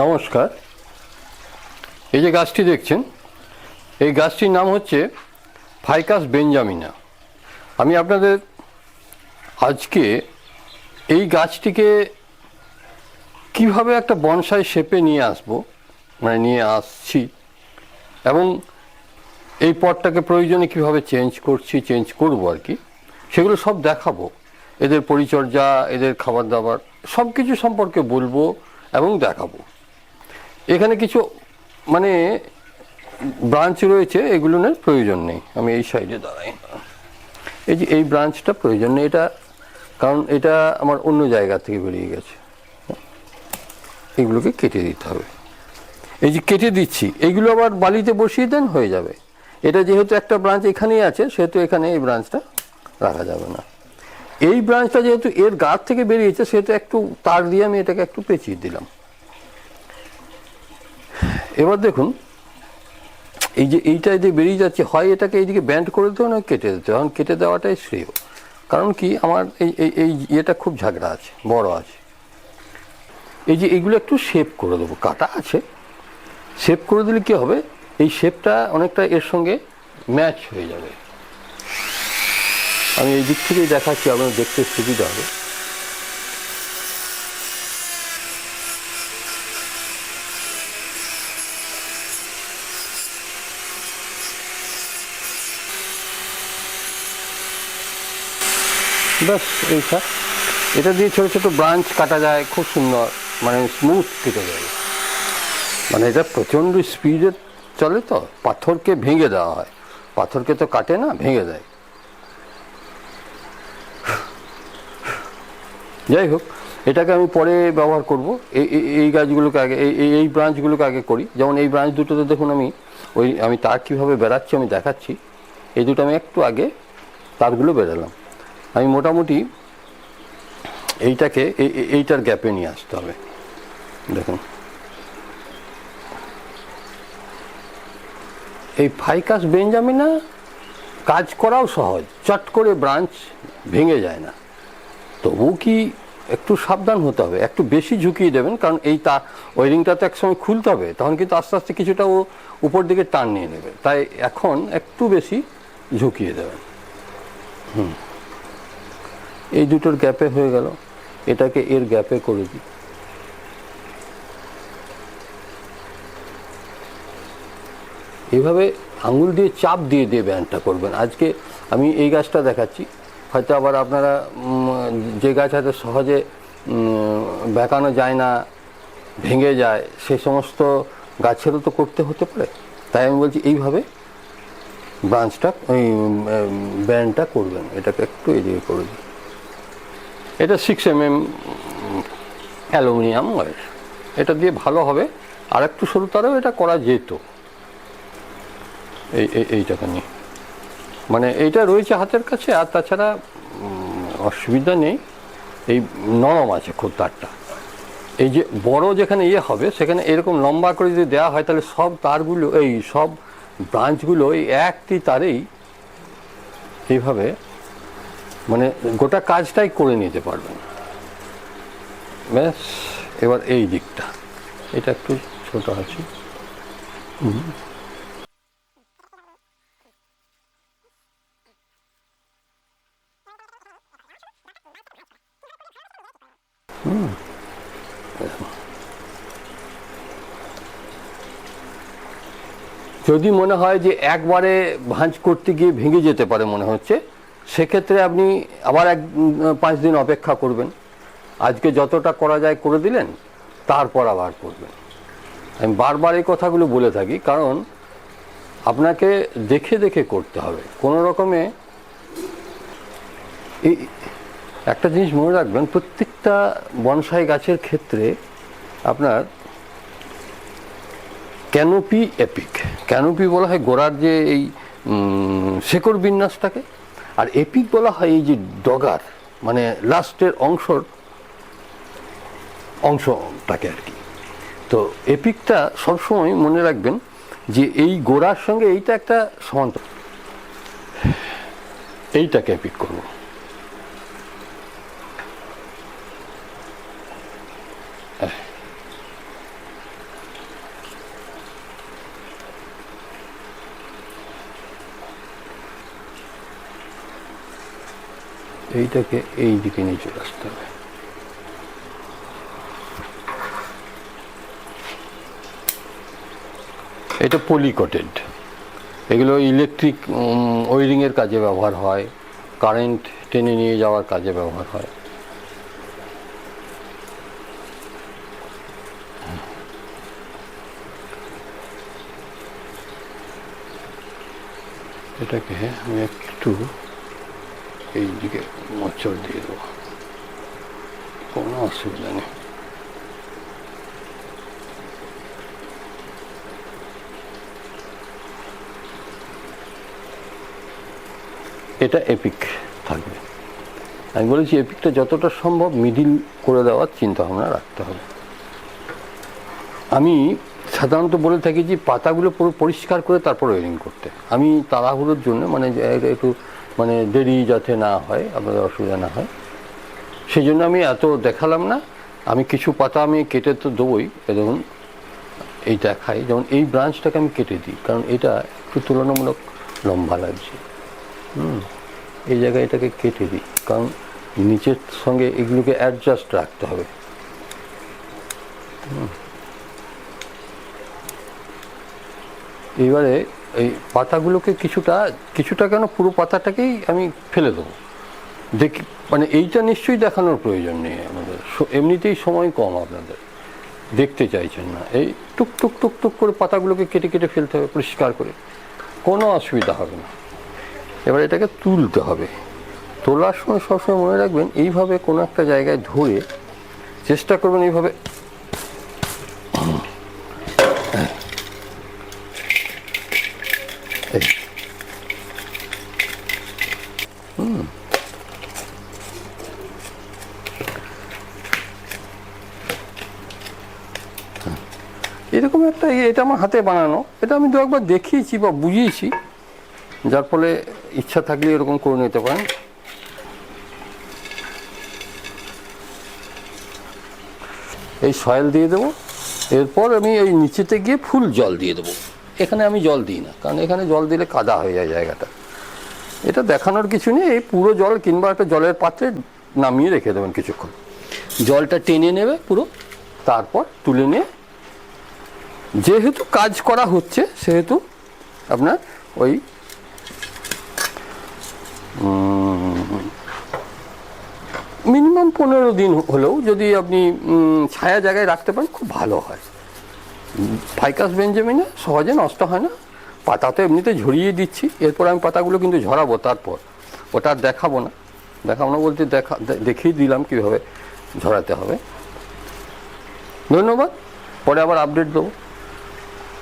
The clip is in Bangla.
নমস্কার। এই যে গাছটি দেখছেন, এই গাছটির নাম হচ্ছে ফাইকাস বেঞ্জামিনা। আমি আপনাদের আজকে এই গাছটিকে কীভাবে একটা বনসাই শেপে নিয়ে আসব মানে নিয়ে আসছি, এবং এই পটটাকে প্রয়োজনে কীভাবে চেঞ্জ করছি, চেঞ্জ করব আর কি, সেগুলো সব দেখাবো। এদের পরিচর্যা, এদের খাবার দাবার সব কিছু সম্পর্কে বলব এবং দেখাবো। এখানে কিছু মানে ব্রাঞ্চ রয়েছে, এগুলোর প্রয়োজন নেই। আমি এই সাইডে দাঁড়াই। এই যে, এই ব্রাঞ্চটা প্রয়োজন নেই। এটা, কারণ এটা আমার অন্য জায়গা থেকে বেরিয়ে গেছে। এগুলোকে কেটে দিতে হবে। এই যে, কেটে দিচ্ছি এইগুলো আবার বালিতে বসিয়ে দেন, হয়ে যাবে। এটা যেহেতু একটা ব্রাঞ্চ এখানেই আছে, সেহেতু এখানে এই ব্রাঞ্চটা রাখা যাবে না। এই ব্রাঞ্চটা যেহেতু এর গাছ থেকে বেরিয়েছে, সেহেতু একটু তার দিয়ে আমি এটাকে একটু পেঁচিয়ে দিলাম। এবার দেখুন, এই যে এইটা যে বেরিয়ে যাচ্ছে, হয় এটাকে এইদিকে ব্যান্ড করে দিতে না কেটে দিতে এখন কেটে দেওয়াটাই শ্রেয়। কারণ কি, আমার এই এই এই ইয়েটা খুব ঝাগড়া আছে, বড় আছে। এই যে এইগুলো একটু শেপ করে দেবো, কাটা আছে। শেপ করে দিলে কি হবে? এই শেপটা অনেকটা এর সঙ্গে ম্যাচ হয়ে যাবে। আমি এই দিক থেকেই দেখাচ্ছি আপনার দেখতে সুবিধা হবে। ব্যাস, এইটা। এটা দিয়ে ছোটো ছোটো ব্রাঞ্চ কাটা যায়, খুব সুন্দর মানে স্মুথ কেটে যায়। মানে এটা প্রচণ্ড স্পিডে চলে তো, পাথরকে ভেঙে দেওয়া হয়। পাথরকে তো কাটে না, ভেঙে দেয়। যাই হোক, এটাকে আমি পরে ব্যবহার করব। এই, এই- এই গাছগুলোকে আগে, এই, এই- এই ব্রাঞ্চগুলোকে আগে করি। যেমন এই ব্রাঞ্চ দুটোতে দেখুন আমি, ওই, আমি তার কীভাবে বেড়াচ্ছি, আমি দেখাচ্ছি। এই দুটো আমি একটু আগে তারগুলো বেরালাম আমি মোটামুটি এইটাকে এই- এই- এইটার গ্যাপে নিয়ে আসতে হবে। দেখুন। এই ফাইকাস বেঞ্জামিনা কাজ করাও সহজ, চট করে ব্রাঞ্চ ভেঙে যায় না। তবু কি একটু সাবধান হতে হবে, একটু বেশি ঝুঁকিয়ে দেবেন, কারণ এই তা ওয়ারিংটা তো একসময় খুলতে হবে, তখন কিন্তু আস্তে আস্তে কিছুটা ও উপর দিকে টান নিয়ে নেবে। তাই এখন একটু বেশি ঝুঁকিয়ে দেবেন। হুম। এই দুটোর গ্যাপে হয়ে গেল। এটাকে এর গ্যাপে করে দিই। এইভাবে আঙুল দিয়ে চাপ দিয়ে দিয়ে ব্যায়ামটা করবেন। আজকে আমি এই গাছটা দেখাচ্ছি। হয়তো আবার আপনারা যে গাছ হয়তো সহজে বেঁকানো যায় না, ভেঙে যায় সেই সমস্ত গাছেরও তো করতে হতে পারে। তাই আমি বলছি এইভাবে ব্রাঞ্চটা ওই ব্যান্ডটা করবেন। এটাকে একটু এদিকে করে দিই। এটা six M M aluminium ware এটা দিয়ে ভালো হবে। আর একটু সরু তারেও এটা করা যেত। এই, এই- এইটাকে নিয়ে। মানে এইটা রয়েছে হাতের কাছে, আর তাছাড়া অসুবিধা নেই। এই নরম আছে খুব তারটা। এই যে বড় যেখানে ইয়ে হবে, সেখানে এরকম লম্বা করে যদি দেওয়া হয়, তাহলে সব তারগুলো, এই সব ব্রাঞ্চগুলো এই একটি তারেই এইভাবে মানে গোটা কাজটাই করে নিতে পারবেন। ব্যাস, এবার এই দিকটা। এটা একটু ছোট আছে। যদি মনে হয় যে একবারে ভাঁজ করতে গিয়ে ভেঙে যেতে পারে মনে হচ্ছে সেক্ষেত্রে আপনি আবার এক পাঁচ দিন অপেক্ষা করবেন। আজকে যতটা করা যায় করে দিলেন, তারপর আবার করবেন। আমি বারবার এই কথাগুলো বলে থাকি, কারণ আপনাকে দেখে দেখে করতে হবে। কোনো রকমে এই, একটা জিনিস মনে রাখবেন, প্রত্যেকটা বনসাই গাছের ক্ষেত্রে আপনার ক্যানোপি এপিক। ক্যানোপি বলা হয় গোড়ার যে এই শেকড় বিন্যাসটাকে। আর এপিক বলা হয় এই যে ডগার মানে লাস্টের অংশর অংশটাকে আর কি। তো এপিকটা সবসময় মনে রাখবেন যে এই গোড়ার সঙ্গে এইটা একটা সমান্ত এইটাকে এপিক করব। এইটাকে এই দিকে নিয়ে চলে আসতে হবে। এটা পলিকটেড এগুলো ইলেকট্রিক ওয়ারিংয়ের কাজে ব্যবহার হয় কারেন্ট টেনে নিয়ে যাওয়ার কাজে ব্যবহার হয়। এটাকে আমি একটু এই দিকে মোচড় দিয়ে দেবো। কোনো অসুবিধা নেই। এটা এপিক থাকবে। আমি বলেছি এপিকটা যতটা সম্ভব মিডিল করে দেওয়ার চিন্তা ভাবনা রাখতে হবে। আমি সাধারণত বলে থাকি যে, পাতাগুলো পুরো পরিষ্কার করে তারপর ওয়েরিং করতে। আমি তাড়াহুড়োর জন্য মানে একটু মানে দেরি যাতে না হয়, আপনাদের অসুবিধা না হয়। সেই জন্য আমি এত দেখালাম না। আমি কিছু পাতা আমি কেটে তো দেবই দেখুন, এই দেখাই। যেমন এই ব্রাঞ্চটাকে আমি কেটে দিই, কারণ এটা একটু তুলনামূলক লম্বা লাগছে। হুম, এই জায়গায় এটাকে কেটে দিই, কারণ নিচের সঙ্গে এগুলোকে অ্যাডজাস্ট রাখতে হবে। এবারে এই পাতাগুলোকে কিছুটা কিছুটা কেন পুরো পাতাটাকেই আমি ফেলে দেবো। দেখি মানে এইটা নিশ্চয়ই দেখানোর প্রয়োজন নেই আমাদের। এমনিতেই সময় কম আপনাদের। দেখতে চাইছেন না। এই টুক টুক টুক টুক করে পাতাগুলোকে কেটে কেটে ফেলতে হবে, পরিষ্কার করে। কোনো অসুবিধা হবে না। এবার এটাকে তুলতে হবে। তোলার সময় সবসময় মনে রাখবেন, এইভাবে কোনো একটা জায়গায় ধরে চেষ্টা করবেন, এইভাবে এই। হুম। এরকম একটা ইয়ে, এটা আমার হাতে বানানো। এটা আমি দু একবার দেখিয়েছি বা বুঝিয়েছি। যার ফলে ইচ্ছা থাকলে এরকম করে নিতে পারেন। এই সয়েল দিয়ে দেবো। এরপর আমি এই নিচেতে গিয়ে ফুল জল দিয়ে দেবো। এখানে আমি জল দিই না কারণ এখানে জল দিলে কাদা হয়ে যায় জায়গাটা। এটা দেখানোর কিছু নেই এই পুরো জল কিংবা একটা জলের পাত্রে নামিয়ে রেখে দেবেন কিছুক্ষণ। জলটা টেনে নেবে পুরো? তারপর তুলে নিয়ে যেহেতু কাজ করা হচ্ছে সেহেতু আপনার ওই মিনিমাম পনেরো দিন হলেও যদি আপনি ছায়া জায়গায় রাখতে পারেন খুব ভালো হয়। ফাইকাস বেঞ্জামিনে সহজে নষ্ট হয় না। পাতা তো এমনিতে ঝরিয়ে দিচ্ছি, এরপর আমি পাতাগুলো কিন্তু ঝরাবো তারপর। ওটা আর দেখাবো না। দেখাবো না বলতে দেখা দেখিয়ে দিলাম কীভাবে ঝরাতে হবে। ধন্যবাদ। পরে আবার আপডেট দেবো।